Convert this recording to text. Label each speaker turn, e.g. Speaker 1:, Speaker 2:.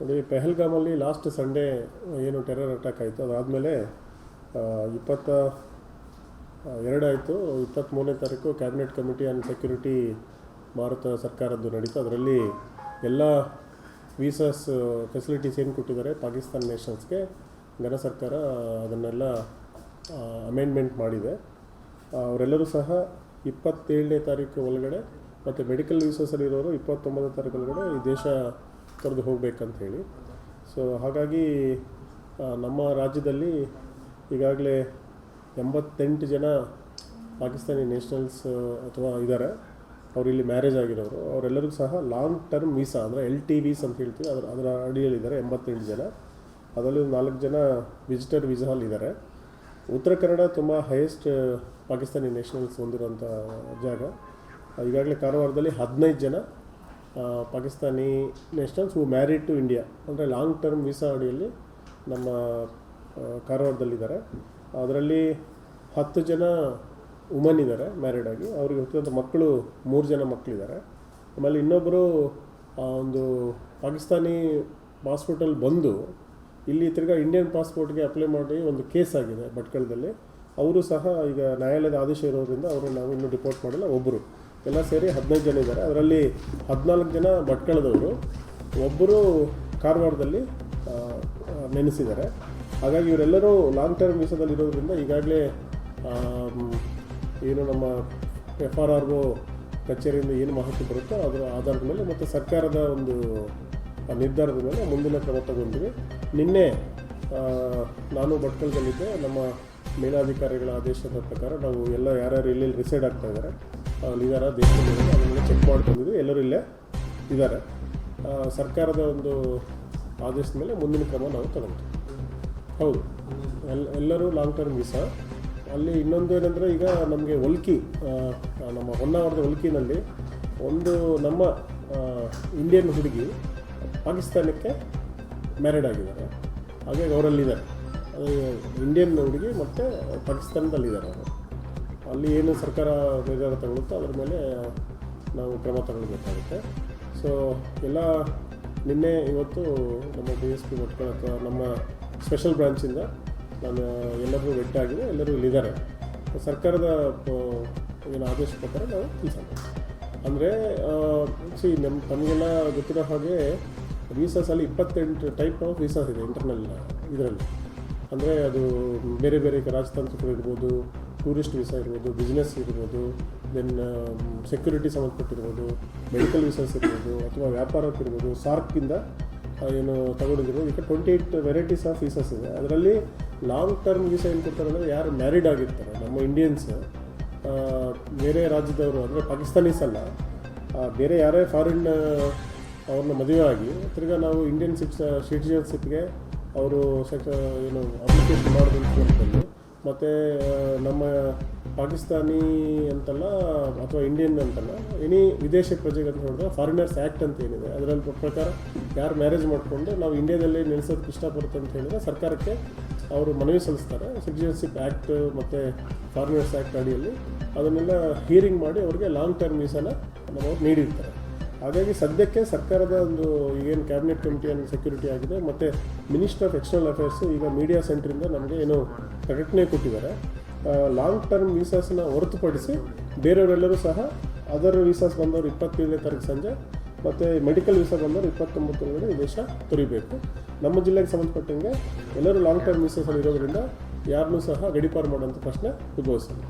Speaker 1: ನೋಡಿ, ಪೆಹಲ್ಗಾಮಲ್ಲಿ last Sunday ಏನು ಟೆರರ್ ಅಟ್ಯಾಕ್ ಆಯಿತು. ಅದಾದಮೇಲೆ ಇಪ್ಪತ್ತ ಎರಡಾಯಿತು ಇಪ್ಪತ್ತ್ಮೂರನೇ ತಾರೀಕು cabinet committee on security Bharat ಸರ್ಕಾರದ್ದು ನಡೀತು. ಅದರಲ್ಲಿ ಎಲ್ಲ ವೀಸಾಸ್ ಫೆಸಿಲಿಟೀಸ್ ಏನು ಕೊಟ್ಟಿದ್ದಾರೆ, ಪಾಕಿಸ್ತಾನ್ ನೇಷನ್ಸ್ಗೆ ಘನ ಸರ್ಕಾರ ಅದನ್ನೆಲ್ಲ ಅಮೆಂಡ್ಮೆಂಟ್ ಮಾಡಿದೆ. ಅವರೆಲ್ಲರೂ ಸಹ ಇಪ್ಪತ್ತೇಳನೇ ತಾರೀಕು ಒಳಗಡೆ ಮತ್ತು ಮೆಡಿಕಲ್ ವೀಸಸಲ್ಲಿರೋರು ಇಪ್ಪತ್ತೊಂಬತ್ತನೇ ತಾರೀಕು ಒಳಗಡೆ ಈ ದೇಶ ತೊರೆದು ಹೋಗಬೇಕಂತ ಹೇಳಿ ಸೊ ಹಾಗಾಗಿ ನಮ್ಮ ರಾಜ್ಯದಲ್ಲಿ ಈಗಾಗಲೇ ಎಂಬತ್ತೆಂಟು ಜನ ಪಾಕಿಸ್ತಾನಿ ನ್ಯಾಷನಲ್ಸ್ ಅಥವಾ ಇದ್ದಾರೆ ಅವರು ಇಲ್ಲಿ ಮ್ಯಾರೇಜ್ ಆಗಿರೋರು. ಅವರೆಲ್ಲರಿಗೂ ಸಹ ಲಾಂಗ್ ಟರ್ಮ್ ವೀಸಾ ಅಂದರೆ ಎಲ್ ಟಿ ವೀಸ್ ಅಂತ ಹೇಳ್ತೀವಿ. ಅದರ ಅದರ ಅಡಿಯಲ್ಲಿದ್ದಾರೆ ಎಂಬತ್ತೆಂಟು ಜನ. ಅದರಲ್ಲಿ ನಾಲ್ಕು ಜನ ವಿಸಿಟರ್ ವೀಸಾಲ್ ಇದ್ದಾರೆ ಉತ್ತರ ಕನ್ನಡ ತುಂಬ ಹೈಯೆಸ್ಟ್ ಪಾಕಿಸ್ತಾನಿ ನ್ಯಾಷನಲ್ಸ್ ಹೊಂದಿರುವಂಥ ಜಾಗ. ಈಗಾಗಲೇ ಕಾರವಾರದಲ್ಲಿ ಹದಿನೈದು ಜನ Pakistani nationals who married to India ಅಂದರೆ ಲಾಂಗ್ ಟರ್ಮ್ ವೀಸಾ ಅಡಿಯಲ್ಲಿ ನಮ್ಮ ಕಾರವಾರದಲ್ಲಿದ್ದಾರೆ. ಅದರಲ್ಲಿ ಹತ್ತು ಜನ ವುಮನ್ ಇದ್ದಾರೆ ಮ್ಯಾರಿಡ್ ಆಗಿ. ಅವ್ರಿಗೆ ಹುಟ್ಟಿದಂಥ ಮಕ್ಕಳು ಮೂರು ಜನ ಮಕ್ಕಳಿದ್ದಾರೆ. ಆಮೇಲೆ ಇನ್ನೊಬ್ಬರು ಒಂದು ಪಾಕಿಸ್ತಾನಿ ಪಾಸ್ಪೋರ್ಟಲ್ಲಿ ಬಂದು ಇಲ್ಲಿ ತಿರ್ಗಾ ಇಂಡಿಯನ್ ಪಾಸ್ಪೋರ್ಟ್ಗೆ ಅಪ್ಲೈ ಮಾಡಿ ಒಂದು ಕೇಸ್ ಆಗಿದೆ ಭಟ್ಕಳದಲ್ಲಿ. ಅವರು ಸಹ ಈಗ ನ್ಯಾಯಾಲಯದ ಆದೇಶ ಇರೋದ್ರಿಂದ ಅವರು ನಾವು ಇನ್ನೂ ರಿಪೋರ್ಟ್ ಮಾಡಲ್ಲ ಒಬ್ಬರು ಎಲ್ಲ ಸೇರಿ ಹದಿನೈದು ಜನ ಇದ್ದಾರೆ. ಅದರಲ್ಲಿ ಹದಿನಾಲ್ಕು ಜನ ಭಟ್ಕಳದವರು. ಒಬ್ಬರು ಕಾರವಾರದಲ್ಲಿ ನೆನೆಸಿದ್ದಾರೆ. ಹಾಗಾಗಿ ಇವರೆಲ್ಲರೂ ಲಾಂಗ್ ಟರ್ಮ್ ವೀಸಾದಲ್ಲಿ ಇರೋದ್ರಿಂದ ಈಗಾಗಲೇ ಏನು ನಮ್ಮ ಎಫ್ ಆರ್ ಆರ್ ಕಚೇರಿಯಿಂದ ಏನು ಮಾಹಿತಿ ಬರುತ್ತೋ ಅದರ ಆಧಾರದ ಮೇಲೆ ಮತ್ತು ಸರ್ಕಾರದ ಒಂದು ನಿರ್ಧಾರದ ಮೇಲೆ ಮುಂದಿನ ಕ್ರಮ ತಗೊಂಡ್ವಿ. ನಿನ್ನೆ ನಾನು ಭಟ್ಕಳದಲ್ಲಿದ್ದೆ. ನಮ್ಮ ಮೇಲಾಧಿಕಾರಿಗಳ ಆದೇಶದ ಪ್ರಕಾರ ನಾವು ಎಲ್ಲ ಯಾರ್ಯಾರು ಎಲ್ಲೆಲ್ಲಿ ರಿಸೈಡ್ ಆಗ್ತಾ ಇದ್ದಾರೆ ಅಲ್ಲಿದ್ದಾರ ದೇಶದಲ್ಲಿ ಅದನ್ನೆಲ್ಲ ಚೆಕ್ ಮಾಡ್ಕೊಂಡಿದ್ದು ಎಲ್ಲರೂ ಇಲ್ಲೇ ಇದ್ದಾರೆ ಸರ್ಕಾರದ ಒಂದು ಆದೇಶದ ಮೇಲೆ ಮುಂದಿನ ಕ್ರಮ ನಾವು ತಗೊಂಡು ಹೌದು. ಎಲ್ ಎಲ್ಲರೂ ಲಾಂಗ್ ಟರ್ಮ್ ವೀಸಾ ಅಲ್ಲಿ ಇನ್ನೊಂದು ಏನಂದರೆ ಈಗ ನಮಗೆ ಆ, ನಮ್ಮ ಹೊನ್ನಾವರದ ಒಲ್ಕಿನಲ್ಲಿ ಒಂದು ನಮ್ಮ ಇಂಡಿಯನ್ ಹುಡುಗಿ ಪಾಕಿಸ್ತಾನಕ್ಕೆ ಮ್ಯಾರಿಡ್ ಆಗಿದ್ದಾರೆ. ಹಾಗಾಗಿ ಅವರಲ್ಲಿದ್ದಾರೆ. ಇಂಡಿಯನ್ ಹುಡುಗಿ ಮತ್ತು ಪಾಕಿಸ್ತಾನದಲ್ಲಿದ್ದಾರೆ ಅವರು. ಅಲ್ಲಿ ಏನು ಸರ್ಕಾರ ನಿರ್ಧಾರ ತಗೊಳುತ್ತೋ ಅದ್ರ ಮೇಲೆ ನಾವು ಕ್ರಮ ತಗೊಳ್ಬೇಕಾಗುತ್ತೆ. ಸೊ ಎಲ್ಲ ನಿನ್ನೆ ಇವತ್ತು ನಮ್ಮ ಡಿ ಎಸ್ ಪಿ ಭಟ್ಕಳ ಅಥವಾ ನಮ್ಮ ಸ್ಪೆಷಲ್ ಬ್ರಾಂಚಿಂದ ನಾನು ಎಲ್ಲರೂ ವೆಟ್ ಆಗಿದೆ ಎಲ್ಲರೂ ಇಲ್ಲಿದ್ದಾರೆ. ಸರ್ಕಾರದ ಏನು ಆದೇಶ ಪ್ರಕಾರ ನಾವು ಕೆಲಸ ಅಂದರೆ ಸಿ ನಮ್ಮ ತಮಗೆಲ್ಲ ಗೊತ್ತಿರೋ ಹಾಗೆ ವೀಸಾಸಲ್ಲಿ ಇಪ್ಪತ್ತೆಂಟು ಟೈಪ್ ಆಫ್ ವೀಸಾಸ್ ಇದೆ ಇಂಟರ್ನಲ್ ಇದರಲ್ಲಿ. ಅಂದರೆ ಅದು ಬೇರೆ ಬೇರೆ ರಾಜತಾಂತ್ರಿಕರು ಇರ್ಬೋದು ಟೂರಿಸ್ಟ್ ವೀಸಾ ಇರ್ಬೋದು ಬಿಸ್ನೆಸ್ ಇರ್ಬೋದು ದೆನ್ ಸೆಕ್ಯೂರಿಟಿ ಸಂಬಂಧಪಟ್ಟಿರ್ಬೋದು ಮೆಡಿಕಲ್ ವೀಸಾಸ್ ಇರ್ಬೋದು, ಅಥವಾ ವ್ಯಾಪಾರಕ್ಕಿರ್ಬೋದು ಸಾರ್ಕಿಂದ ಏನು ತಗೊಂಡಿದ್ರು ಈಗ twenty eight varieties of visas ಇದೆ. ಅದರಲ್ಲಿ ಲಾಂಗ್ ಟರ್ಮ್ ವೀಸಾ ಏನು ಕೊಡ್ತಾರೆ ಅಂದರೆ, ಯಾರು ಮ್ಯಾರಿಡ್ ಆಗಿರ್ತಾರೆ, ನಮ್ಮ ಇಂಡಿಯನ್ಸ್ ಬೇರೆ ರಾಜ್ಯದವರು ಅಂದರೆ ಪಾಕಿಸ್ತಾನೀಸ್ ಅಲ್ಲ ಬೇರೆ ಯಾರೇ ಫಾರಿನ್ ಅವ್ರನ್ನ ಮದುವೆ ಆಗಿ, ತಿರ್ಗಾ ನಾವು ಇಂಡಿಯನ್ ಸಿಟ್ಸ್ ಸಿಟಿಜನ್ಶಿಪ್ಗೆ ಅವರು ಸೆಕ್ಷ ಏನು ಅಪ್ಲಿಕೇಶನ್ ಮಾಡೋದು ಸಂದರ್ಭದಲ್ಲಿ ಮತ್ತು ನಮ್ಮ ಪಾಕಿಸ್ತಾನಿ ಅಂತಲ್ಲ, ಅಥವಾ ಇಂಡಿಯನ್ ಅಂತಲ್ಲ ಎನಿ ವಿದೇಶಿ ಪ್ರಜೆಗೆ ಅಂತ ನೋಡಿದ್ರೆ ಫಾರಿನರ್ಸ್ ಆ್ಯಕ್ಟ್ ಅಂತ ಏನಿದೆ, ಅದರಲ್ಲಿ ಪ್ರಕಾರ ಯಾರು ಮ್ಯಾರೇಜ್ ಮಾಡಿಕೊಂಡು ನಾವು ಇಂಡಿಯಾದಲ್ಲಿ ನೆಲೆಸೋದಕ್ಕೆ ಇಷ್ಟಪಡುತ್ತೆ ಅಂತ ಹೇಳಿದ್ರೆ ಸರ್ಕಾರಕ್ಕೆ ಅವರು ಮನವಿ ಸಲ್ಲಿಸ್ತಾರೆ. ಸಿಟಿಜನ್ಶಿಪ್ ಆ್ಯಕ್ಟ್ ಮತ್ತು ಫಾರಿನರ್ಸ್ ಆ್ಯಕ್ಟ್ ಅಡಿಯಲ್ಲಿ ಅದನ್ನೆಲ್ಲ ಹಿಯರಿಂಗ್ ಮಾಡಿ ಅವರಿಗೆ ಲಾಂಗ್ ಟರ್ಮ್ ವೀಸಾನ ನಮ್ಮವ್ರು ನೀಡಿರ್ತಾರೆ. ಹಾಗಾಗಿ ಸದ್ಯಕ್ಕೆ ಸರ್ಕಾರದ ಒಂದು ಈಗೇನು ಕ್ಯಾಬಿನೆಟ್ ಕಮಿಟಿ ಆ್ಯಂಡ್ ಸೆಕ್ಯೂರಿಟಿ ಆಗಿದೆ. ಮತ್ತು ಮಿನಿಸ್ಟರ್ ಆಫ್ ಎಕ್ಸ್ಟರ್ನಲ್ ಅಫೇರ್ಸ್ ಈಗ ಮೀಡಿಯಾ ಸೆಂಟ್ರಿಂದ ನಮಗೆ ಏನು ಪ್ರಕಟಣೆ ಕೊಟ್ಟಿದ್ದಾರೆ. ಲಾಂಗ್ ಟರ್ಮ್ ವೀಸಾಸನ್ನ ಹೊರತುಪಡಿಸಿ ಬೇರೆಯವರೆಲ್ಲರೂ ಸಹ ಅದರ್ ವೀಸಾಸ್ ಬಂದವರು ಇಪ್ಪತ್ತೇಳನೇ ತಾರೀಕು ಸಂಜೆ, ಮತ್ತು ಮೆಡಿಕಲ್ ವೀಸಾ ಬಂದವರು ಇಪ್ಪತ್ತೊಂಬತ್ತರೊಳಗಡೆ ದೇಶ ತೊರಿಬೇಕು. ನಮ್ಮ ಜಿಲ್ಲೆಗೆ ಸಂಬಂಧಪಟ್ಟಂಗೆ ಎಲ್ಲರೂ ಲಾಂಗ್ ಟರ್ಮ್ ವೀಸಾಸಲ್ಲಿ ಇರೋದ್ರಿಂದ ಯಾರನ್ನೂ ಸಹ ಗಡಿಪಾರು ಮಾಡೋಂಥ ಪ್ರಶ್ನೆ ಉದ್ಭವಿಸಿಲ್ಲ.